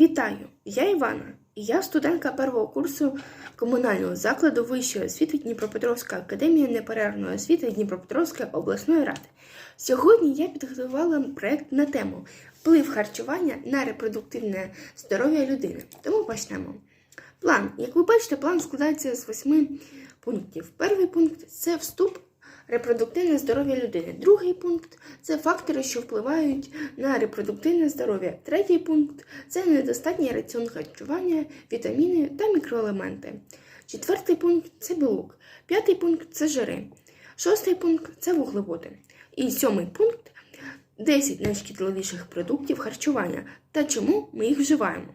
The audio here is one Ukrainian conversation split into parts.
Вітаю! Я Івана, я студентка першого курсу комунального закладу вищої освіти Дніпропетровська академія неперервної освіти Дніпропетровської обласної ради. Сьогодні я підготувала проєкт на тему вплив харчування на репродуктивне здоров'я людини. Тому почнемо. План. Як ви бачите, план складається з восьми пунктів. Перший пункт це вступ репродуктивне здоров'я людини. Другий пункт це фактори, що впливають на репродуктивне здоров'я. Третій пункт це недостатній раціон харчування, вітаміни та мікроелементи. Четвертий пункт це білок. П'ятий пункт це жири. Шостий пункт це вуглеводи. І сьомий пункт 10 найшкідливіших продуктів харчування та чому ми їх вживаємо.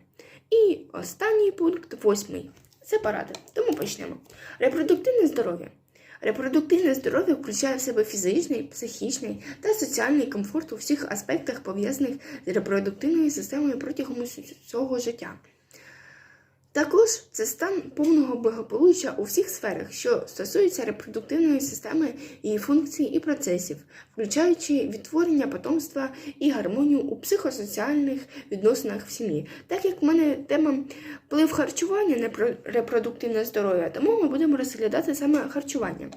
І останній пункт, восьмий. Це поради. Тому почнемо. Репродуктивне здоров'я. Репродуктивне здоров'я включає в себе фізичний, психічний та соціальний комфорт у всіх аспектах, пов'язаних з репродуктивною системою протягом усього життя. Також це стан повного благополуччя у всіх сферах, що стосуються репродуктивної системи, її функцій і процесів, включаючи відтворення потомства і гармонію у психосоціальних відносинах в сім'ї. Так як в мене тема вплив харчування на про- репродуктивне здоров'я, тому ми будемо розглядати саме харчування.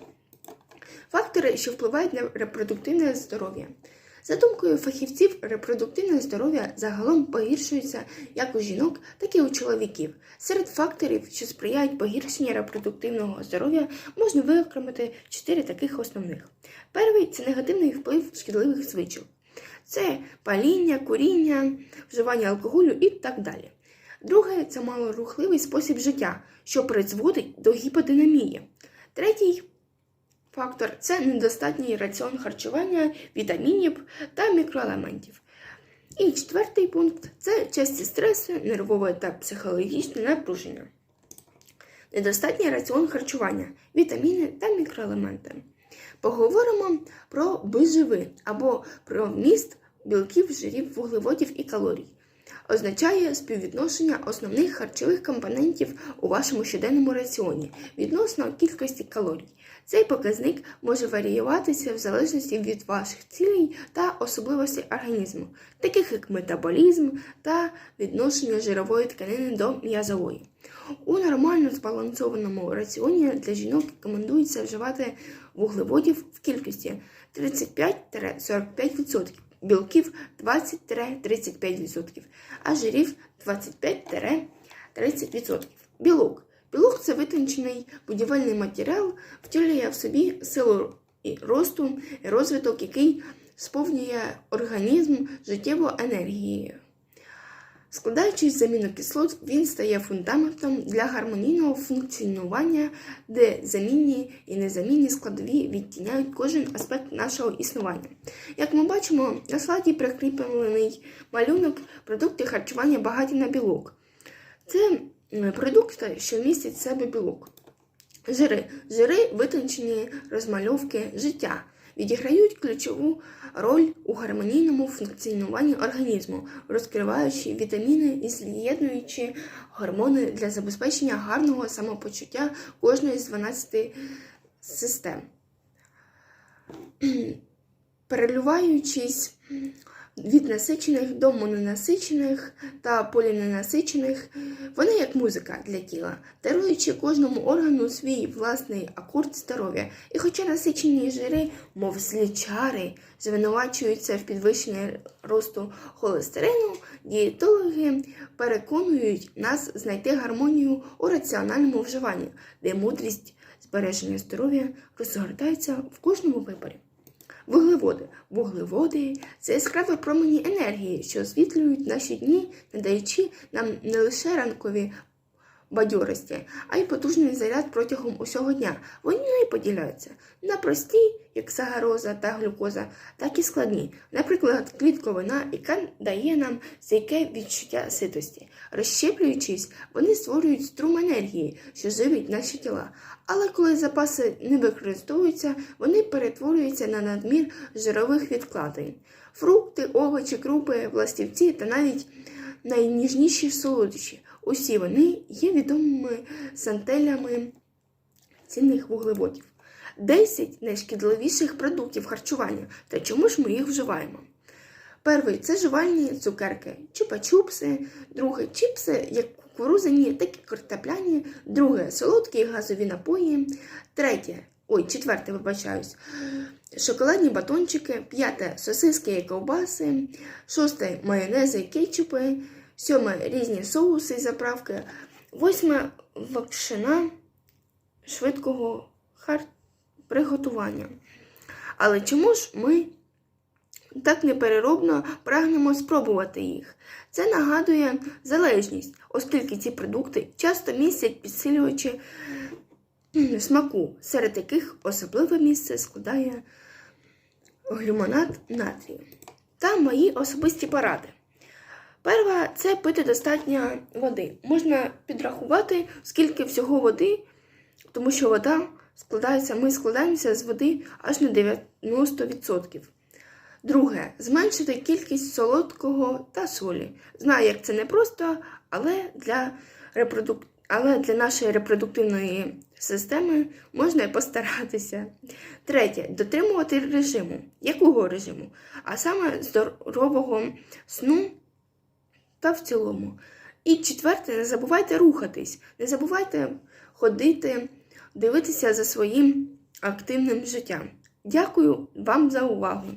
Фактори, що впливають на репродуктивне здоров'я. За думкою фахівців, репродуктивне здоров'я загалом погіршується як у жінок, так і у чоловіків. Серед факторів, що сприяють погіршенню репродуктивного здоров'я, можна виокремити чотири таких основних. Перший це негативний вплив шкідливих звичок. Це паління, куріння, вживання алкоголю і так далі. Друге це малорухливий спосіб життя, що призводить до гіподинамії. Третій фактор це недостатній раціон харчування, вітамінів та мікроелементів. І четвертий пункт це часті стреси, нервове та психологічне напруження. Недостатній раціон харчування, вітаміни та мікроелементи. Поговоримо про биживи або про вміст білків, жирів, вуглеводів і калорій. Означає співвідношення основних харчових компонентів у вашому щоденному раціоні відносно кількості калорій. Цей показник може варіюватися в залежності від ваших цілей та особливостей організму, таких як метаболізм та відношення жирової тканини до м'язової. У нормально збалансованому раціоні для жінок рекомендується вживати вуглеводів в кількості 35-45%, білків 20-35%, а жирів 25-30%. Білок. Білок це витончений будівельний матеріал, втілює в собі силу і росту і розвиток, який сповнює організм життєво енергією. Складаючись з амінокислот, він стає фундаментом для гармонійного функціонування, де замінні і незамінні складові відтіняють кожен аспект нашого існування. Як ми бачимо, на слайді прикріплений малюнок продукти харчування багаті на білок. Це продукти, що містять в себе білок. Жири. Жири витончені розмальовки життя. Відіграють ключову роль у гармонійному функціонуванні організму, розкриваючи вітаміни і з'єднуючи гормони для забезпечення гарного самопочуття кожної з 12 систем. Переливаючись від насичених до мононасичених та поліненасичених, вони як музика для тіла, даруючи кожному органу свій власний акорд здоров'я. І хоча насичені жири, мов злі чари, звинувачуються в підвищенні росту холестерину, дієтологи переконують нас знайти гармонію у раціональному вживанні, де мудрість збереження здоров'я розгортається в кожному виборі. Вуглеводи. Вуглеводи це яскраві промені енергії, що освітлюють наші дні, надаючи нам не лише ранкові бадьорості, а й потужний заряд протягом усього дня. Вони поділяються на прості, як сагароза та глюкоза, так і складні, наприклад, клітковина, яка дає нам стійке відчуття ситості. Розщеплюючись, вони створюють струм енергії, що живить наші тіла. Але коли запаси не використовуються, вони перетворюються на надмір жирових відкладень. Фрукти, овочі, крупи, пластівці та навіть найніжніші солодощі. Усі вони є відомими сантелями цінних вуглеводів. 10 найшкідливіших продуктів харчування. Та чому ж ми їх вживаємо. Перший це жувальні цукерки, чупа-чупси, друге чіпси, як кукурузяні, так і картопляні, друге солодкі газові напої, третє, ой, четверте, вибачаюсь, шоколадні батончики, п'яте сосиски і ковбаси, шосте майонези і кетчупи, сьоме різні соуси і заправки, восьме вакшина швидкого хар... приготування. Але чому ж ми так непереробно прагнемо спробувати їх? Це нагадує залежність, оскільки ці продукти часто містять підсилювачі смаку, серед яких особливе місце складає глюмонат натрію. Та мої особисті поради. Перша це пити достатньо води. Можна підрахувати, скільки всього води, тому що вода складається, ми складаємося з води аж на 90%. Друге, зменшити кількість солодкого та солі. Знаю, як це непросто, але для, репродук... але для нашої репродуктивної системи можна і постаратися. Третє, дотримувати режиму. Якого режиму? А саме здорового сну та в цілому. І четверте, не забувайте рухатись, не забувайте ходити, дивитися за своїм активним життям. Дякую вам за увагу!